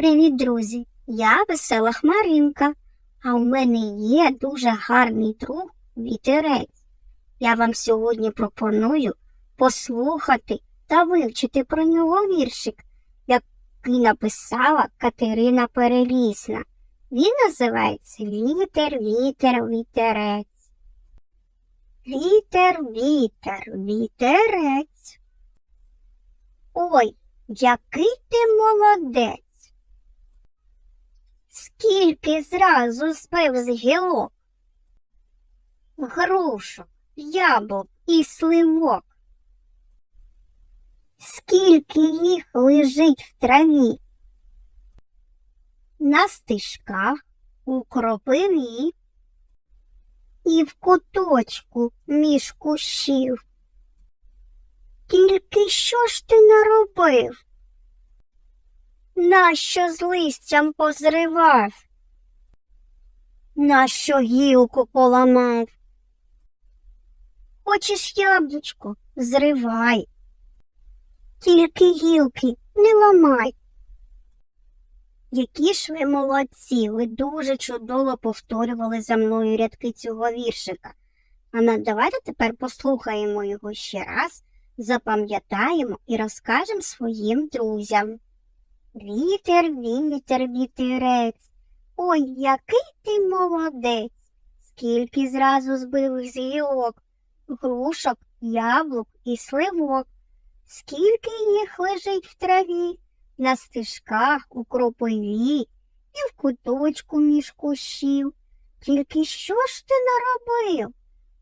Привіт, друзі! Я весела Хмаринка, а у мене є дуже гарний друг вітерець. Я вам сьогодні пропоную послухати та вивчити про нього віршик, який написала Катерина Перелісна. Він називається Вітер, вітер, вітерець. Вітер, вітер, вітерець. Ой, який ти молодець. Скільки зразу збив з гілок? Грушок, яблук і сливок. Скільки їх лежить в траві? На стежках, у кропиві і в куточку між кущів. Тільки що ж ти наробив? Нащо з листям позривав? Нащо гілку поламав? Хочеш яблучко? Зривай. Тільки гілки не ламай. Які ж ви молодці, ви дуже чудово повторювали за мною рядки цього віршика. А ну, давайте тепер послухаємо його ще раз, запам'ятаємо і розкажемо своїм друзям. Вітер, вітер, вітерець. Ой, який ти молодець. Скільки зразу збив з гілок, грушок, яблук і сливок. Скільки їх лежить в траві, на стежках, у кропиві і в куточку між кущів. Тільки що ж ти наробив?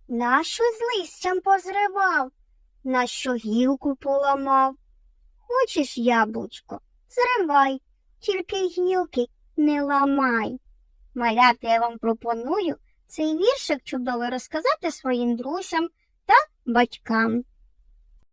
Нащо з листям позривав? Нащо гілку поламав? Хочеш яблучко? Зривай, тільки гілки не ламай. Малята, я вам пропоную цей віршик чудово розказати своїм друзям та батькам.